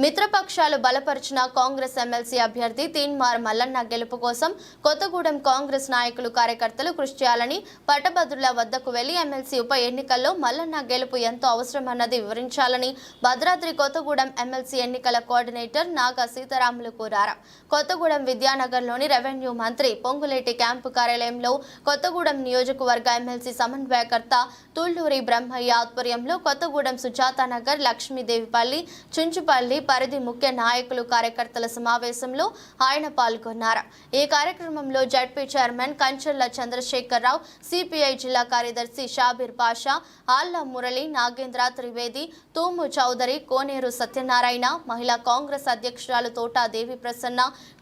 మిత్రపక్షాలు బలపరిచిన కాంగ్రెస్ ఎమ్మెల్సీ అభ్యర్థి తీన్మార్ మల్లన్న గెలుపు కోసం కొత్తగూడెం కాంగ్రెస్ నాయకులు కార్యకర్తలు కృషి చేయాలని పట్టభద్రుల వద్దకు వెళ్ళి ఎమ్మెల్సీ ఉప ఎన్నికల్లో మల్లన్న గెలుపు ఎంతో అవసరమన్నది వివరించాలని భద్రాద్రి కొత్తగూడెం ఎమ్మెల్సీ ఎన్నికల కోఆర్డినేటర్ నాగా సీతారాములు కోరారు. కొత్తగూడెం విద్యానగర్లోని రెవెన్యూ మంత్రి పొంగులేటి క్యాంపు కార్యాలయంలో కొత్తగూడెం నియోజకవర్గ ఎమ్మెల్సీ సమన్వయకర్త తుళ్ళూరి బ్రహ్మయ్య ఆధ్వర్యంలో కొత్తగూడెం సుజాతానగర్ లక్ష్మీదేవిపల్లి చుంచుపల్లి పరిధి ముఖ్య నాయకులు కార్యకర్తల సమావేశంలో ఆయన పాల్గొన్నారు. ఈ కార్యక్రమంలో ZP chairman Kancharla Chandrasekhar Rao CPI జిల్లా కార్యదర్శి షాబీర్ పాషా ఆళ్ళ మురళి నాగేంద్ర త్రివేది తూము చౌదరి కోనేరు సత్యనారాయణ మహిళా కాంగ్రెస్ అధ్యక్షురాలు తోటా దేవి ప్రసన్న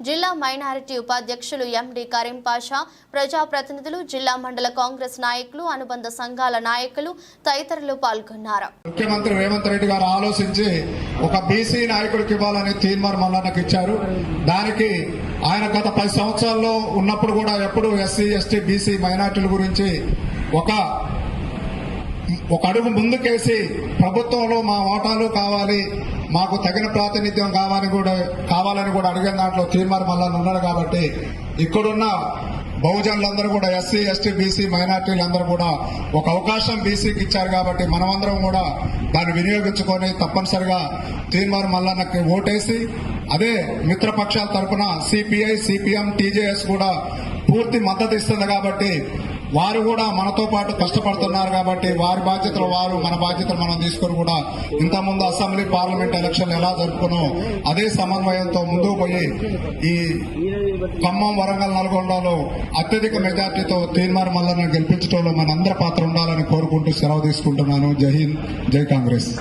జిల్లా మైనారిటీ ఉపాధ్యక్షులు ఎండి కరీం పాషా ప్రజాప్రతినిధులు జిల్లా మండల కాంగ్రెస్ నాయకులు అనుబంధ సంఘాల నాయకులు తదితరులు పాల్గొన్నారు. ముఖ్యమంత్రి రేవంత్ రెడ్డి గారు ఆలోచించి ఒక బీసీ నాయకుడికి ఇవ్వాలని తీర్మానం మల్లన్నకు ఇచ్చారు. దానికి ఆయన గత పది సంవత్సరాల్లో ఉన్నప్పుడు కూడా ఎప్పుడు ఎస్సీ ఎస్టీ బీసీ మైనార్టీల గురించి ఒక ఒక అడుగు ముందుకేసి ప్రభుత్వంలో మా వాటాలు కావాలి మాకు తగిన ప్రాతినిధ్యం కావాలని కూడా కావాలని కూడా అడిగిన దాంట్లో తీర్మానం మల్లన్న ఉన్నాడు కాబట్టి ఇక్కడున్న బహుజనులందరూ కూడా ఎస్సీ ఎస్టీ బీసీ మైనార్టీలందరూ కూడా ఒక అవకాశం బీసీకి ఇచ్చారు కాబట్టి మనమందరం కూడా దాన్ని వినియోగించుకొని తప్పనిసరిగా తీర్మానం మల్లన్నకి ఓటేసి అదే మిత్రపక్షాల తరఫున సిపిఐ సిపిఎం టీజేఎస్ కూడా పూర్తి మద్దతు ఇస్తుంది కాబట్టి వారు కూడా మనతో పాటు కష్టపడుతున్నారు కాబట్టి వారి బాధ్యతలు వారు మన బాధ్యతలు మనం తీసుకొని కూడా ఇంతకుముందు అసెంబ్లీ పార్లమెంట్ ఎలక్షన్లు ఎలా జరుపుకున్నాం అదే సమన్వయంతో ముందుకు పోయి ఈ ఖమ్మం వరంగల్ నల్గొండలో అత్యధిక మెజార్టీతో తీర్మానం మల్లన్న గెలిపించడంలో మనందరి పాత్ర ఉండాలని కోరుకుంటూ సెలవు తీసుకుంటున్నాను. జై హింద్ జై కాంగ్రెస్.